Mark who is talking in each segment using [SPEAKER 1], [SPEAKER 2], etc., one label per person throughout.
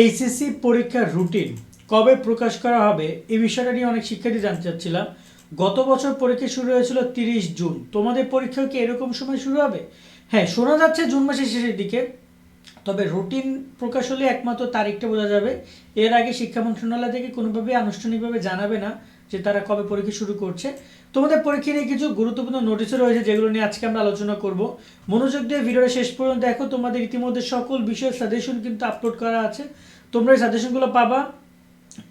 [SPEAKER 1] HSC পরীক্ষার routine কবে প্রকাশ করা হবে এই বিষয়টা নিয়ে অনেক শিক্ষার্থী জানতে চাচ্ছিলাম। গত বছর পরীক্ষা শুরু হয়েছিল তিরিশ জুন। তোমাদের পরীক্ষা কি এরকম সময় শুরু হবে? হ্যাঁ শোনা যাচ্ছে জুন মাসের শেষের দিকে। তবে রুটিন প্রকাশ হলে একমাত্র তারিখটা বোঝা যাবে। এর আগে শিক্ষা মন্ত্রণালয় থেকে কোনোভাবেই আনুষ্ঠানিকভাবে জানাবে না। যে তারা কবে পরীক্ষা শুরু করছে। তোমাদের পরীক্ষা নিয়ে কিছু গুরুত্বপূর্ণ নোটিশও রয়েছে যেগুলো নিয়ে আজকে আমরা আলোচনা করব। মনোযোগ দিয়ে ভিডিওটা শেষ পর্যন্ত দেখো, তোমাদের ইতিমধ্যে সকল বিষয়ের সাজেশন কিন্তু আপলোড করা আছে। তোমরা এই সাজেশনগুলো পাবা।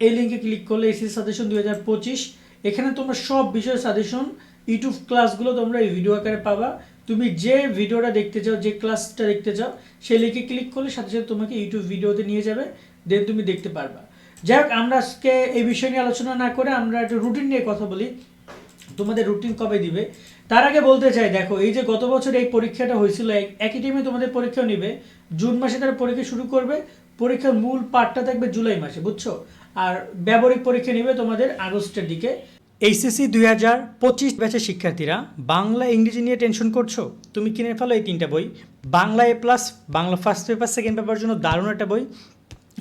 [SPEAKER 1] এই লিঙ্কে ক্লিক করলে এসি সাজেশন দুই হাজার পঁচিশ। এখানে তোমরা সব বিষয়ের সাজেশন ইউটিউব ক্লাসগুলো তোমরা এই ভিডিও আকারে পাবা। তুমি যে ভিডিওটা দেখতে চাও, যে ক্লাসটা দেখতে চাও, সেই লিঙ্কে ক্লিক করলে সাথে সাথে তোমাকে ইউটিউব ভিডিওতে নিয়ে যাবে। দেন তুমি দেখতে পারবা। যাই হোক আমরা আজকে এই বিষয় নিয়ে আলোচনা না করে আমরা একটা রুটিন নিয়ে কথা বলি। তোমাদের রুটিন কবে দিবে? তার আগে বলতে চাই, দেখো, এই যে গত বছর এই পরীক্ষাটা হয়েছিল একই টাইমে তোমাদের পরীক্ষাও নিবে। জুন মাসে তারা পরীক্ষা শুরু করবে, পরীক্ষার মূল পার্টটা থাকবে জুলাই মাসে, বুঝছ? আর ব্যবহারিক পরীক্ষা নিবে তোমাদের আগস্টের দিকে। এইচএসসি দুই হাজার পঁচিশ ব্যাচের শিক্ষার্থীরা, বাংলা, ইংরেজি নিয়ে টেনশন করছ? তুমি কিনে ফেলো এই তিনটা বই। Bangla A plus Bangla first paper second paper জন্য দারুণ একটা বই।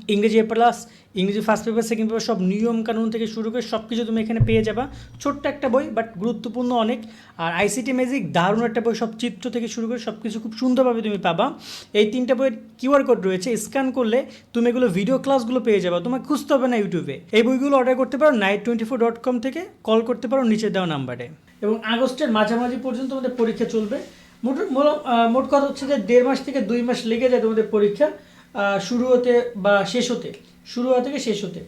[SPEAKER 1] ইংরেজি এ প্লাস ইংরেজি ফার্স্ট পেপার সেকেন্ড পেপার সব নিয়ম কানুন থেকে শুরু করে সব কিছু তুমি এখানে পেয়ে যাবা। ছোট্ট একটা বই বাট গুরুত্বপূর্ণ অনেক। আর আইসিটি ম্যাজিক দারুণ একটা বই, সব চিত্র থেকে শুরু করে সব কিছু খুব সুন্দরভাবে তুমি পাবা। এই তিনটা বইয়ের কিউআর কোড রয়েছে স্ক্যান করলে তুমি এগুলো ভিডিও ক্লাসগুলো পেয়ে যাবা। তোমাকে খুঁজতে হবে না ইউটিউবে এই বইগুলো অর্ডার করতে পারো night twenty four dot com থেকে কল করতে পারো নিচে দেওয়া নাম্বারে এবং আগস্টের মাঝামাঝি পর্যন্ত তোমাদের পরীক্ষা চলবে। মোট মোট- কথা হচ্ছে যে দেড় মাস থেকে দুই মাস লেগে যায় তোমাদের পরীক্ষা। শুরু হতে বা শেষ হতে, শুরু হওয়া থেকে শেষ হতে।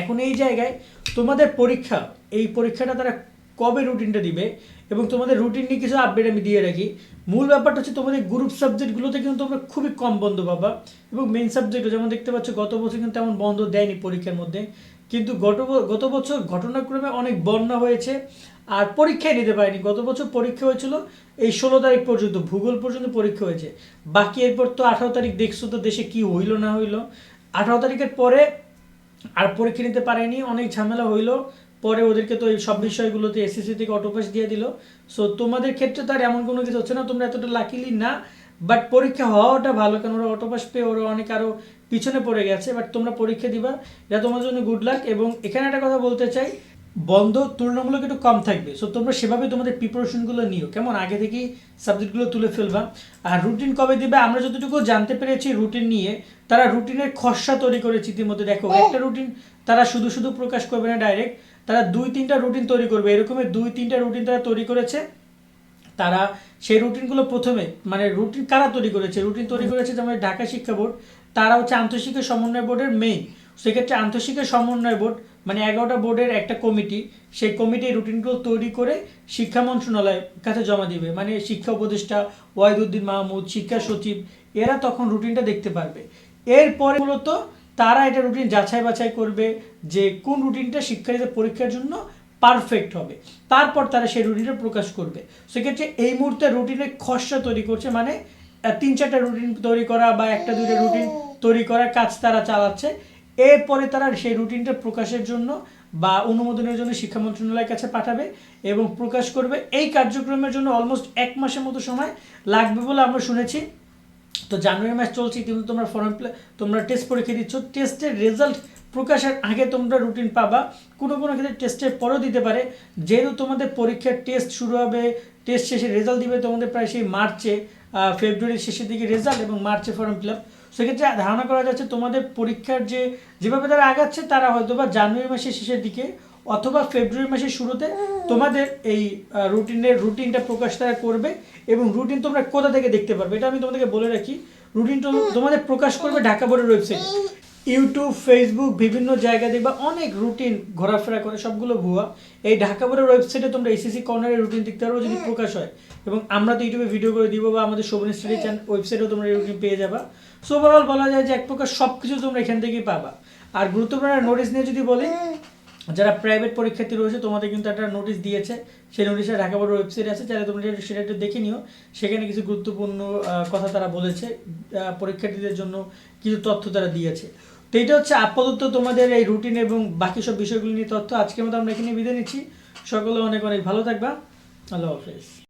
[SPEAKER 1] এখন এই জায়গায় তোমাদের পরীক্ষা, এই পরীক্ষাটা তারা কবে রুটিনটা দিবে এবং তোমাদের রুটিন নিয়ে কিছু আপডেট আমি দিয়ে রাখি। মূল ব্যাপারটা হচ্ছে তোমাদের গ্রুপ সাবজেক্টগুলোতে কিন্তু তোমরা খুবই কম বন্ধ পাবা এবং মেন সাবজেক্টও যেমন দেখতে পাচ্ছ, গত বছর কিন্তু তেমন বন্ধ দেয়নি পরীক্ষার মধ্যে। কিন্তু গত গত বছর ঘটনাক্রমে অনেক বন্যা হয়েছে আর পরীক্ষায় নিতে পারেনি। গত বছর পরীক্ষা হয়েছিল, এই ষোলো তারিখ পর্যন্ত, ভূগোল পর্যন্ত পরীক্ষা হয়েছে। বাকি এরপর তো আঠারো তারিখ দেখছ তো দেশে কি হইল না হইল। আঠারো তারিখের পরে আর পরীক্ষা নিতে পারেনি, অনেক ঝামেলা হইল। পরে ওদেরকে তো এই সব বিষয়গুলোতে এসএসসি থেকে অটোপাস দিয়ে দিল। সো তোমাদের ক্ষেত্রে তো আর এমন কোনো কিছু হচ্ছে না, তোমরা এতটা লাকিলি না। বাট পরীক্ষা হওয়াটা ভালো কারণ ওরা অটোপাস পেয়ে ওরা অনেক আরও পিছনে পড়ে গেছে বাট তোমরা পরীক্ষা দিবা। এটা তোমার জন্য গুড লাক এবং এখানে একটা কথা বলতে চাই বন্ধ তুলনামূলক একটু কম থাকবে। সো তোমরা সেভাবে তোমাদের প্রিপারেশনগুলো নিও। কেমন? আগে থেকেই সাবজেক্টগুলো তুলে ফেলবা। আর রুটিন কবে দিবে? আমরা যতটুকু জানতে পেরেছি রুটিন নিয়ে তারা রুটিনের খসড়া তৈরি করেছে ইতিমধ্যে। দেখো একটা রুটিন তারা শুধু শুধু প্রকাশ করবে না ডাইরেক্ট তারা দুই তিনটা রুটিন তৈরি করবে। এরকমের দুই তিনটা রুটিন তারা তৈরি করেছে। তারা সেই রুটিনগুলো প্রথমে মানে রুটিন কারা তৈরি করেছে? রুটিন তৈরি করেছে যেমন ঢাকা শিক্ষা বোর্ড, তারা হচ্ছে আন্তঃশিক্ষা সমন্বয় বোর্ডের মেইন সেক্ষেত্রে আন্তঃশিক্ষা সমন্বয় বোর্ড মানে এগারোটা বোর্ডের একটা কমিটি সেই কমিটি রুটিনগুলো তৈরি করে শিক্ষা মন্ত্রণালয়ের কাছে জমা দিবে। মানে শিক্ষা উপদেষ্টা ওয়াহিদুদ্দিন মাহমুদ, শিক্ষা সচিব, এরা তখন রুটিনটা দেখতে পারবে। এরপরে মূলত তারা এটা রুটিন যাচাই বাছাই করবে যে কোন রুটিনটা শিক্ষার্থীদের পরীক্ষার জন্য পারফেক্ট হবে। তারপর তারা সেই রুটিনটা প্রকাশ করবে। সেক্ষেত্রে এই মুহূর্তে রুটিনের খসড়া তৈরি করছে মানে তিন চারটা রুটিন তৈরি করা বা একটা দুইটা রুটিন তৈরি করার কাজ তারা চালাচ্ছে। এরপরে তারা সেই রুটিনটা প্রকাশের জন্য বা অনুমোদনের জন্য শিক্ষা মন্ত্রণালয়ের কাছে পাঠাবে এবং প্রকাশ করবে। এই কার্যক্রমের জন্য অলমোস্ট এক মাসের মতো সময় লাগবে বলে আমরা শুনেছি। তো জানুয়ারি মাস চলছে, কিন্তু তোমরা ফর্ম তোমরা টেস্ট পরীক্ষা দিচ্ছ। টেস্টের রেজাল্ট প্রকাশের আগে তোমরা রুটিন পাবা। কোনো কোনো ক্ষেত্রে টেস্টের পরেও দিতে পারে। যেহেতু তোমাদের পরীক্ষার টেস্ট শুরু হবে টেস্ট শেষে রেজাল্ট দিবে তোমাদের প্রায় সেই মার্চে ফেব্রুয়ারির শেষের দিকে রেজাল্ট এবং মার্চে ফর্ম ফিল আপ সেক্ষেত্রে ধারণা করা যাচ্ছে তোমাদের পরীক্ষার যে, যেভাবে তারা আগাচ্ছে, তারা হয়তো বা জানুয়ারি মাসের শেষের দিকে অথবা ফেব্রুয়ারি মাসের শুরুতে তোমাদের এই রুটিনের রুটিনটা প্রকাশ তারা করবে এবং রুটিন তোমরা কোথা থেকে দেখতে পারবে? এটা আমি তোমাদেরকে বলে রাখি। রুটিন তোমাদের প্রকাশ করবে ঢাকা বোর্ডের ওয়েবসাইটে ইউটিউব ফেসবুক বিভিন্ন জায়গা দেখবা অনেক রুটিন ঘোরাফেরা করে সবগুলো ভুয়া। এই ঢাকা বোর্ডের ওয়েবসাইটে তোমরা এসিসি কর্নারের রুটিন দেখতে পারব যদি প্রকাশ হয়। এবং আমরা তো ইউটিউবে ভিডিও করে দিব বা আমাদের শোভন স্টাডি চ্যানেল ওয়েবসাইটেও তোমরা এই রুটিন পেয়ে যাবা। সো ওভারঅল বলা যায় যে এক প্রকার সব কিছু তোমরা এখান থেকেই পাবা। আর গুরুত্বপূর্ণ নোটিস নিয়ে যদি বলি যারা প্রাইভেট পরীক্ষার্থী রয়েছে তোমাদের কিন্তু একটা নোটিশ দিয়েছে। সেই নোটিশে ঢাকা বোর্ডের ওয়েবসাইট আছে চাইলে তোমরা সেটা একটু দেখে নিও। সেখানে কিছু গুরুত্বপূর্ণ কথা তারা বলেছে পরীক্ষার্থীদের জন্য কিছু তথ্য তারা দিয়েছে। তো এটা হচ্ছে আপাতত তোমাদের এই রুটিন এবং বাকি সব বিষয়গুলো নিয়ে তথ্য। আজকের মতো আমরা এখানে বিদায় নিচ্ছি। সকলে অনেক অনেক ভালো থাকবা। আল্লাহ হাফেজ।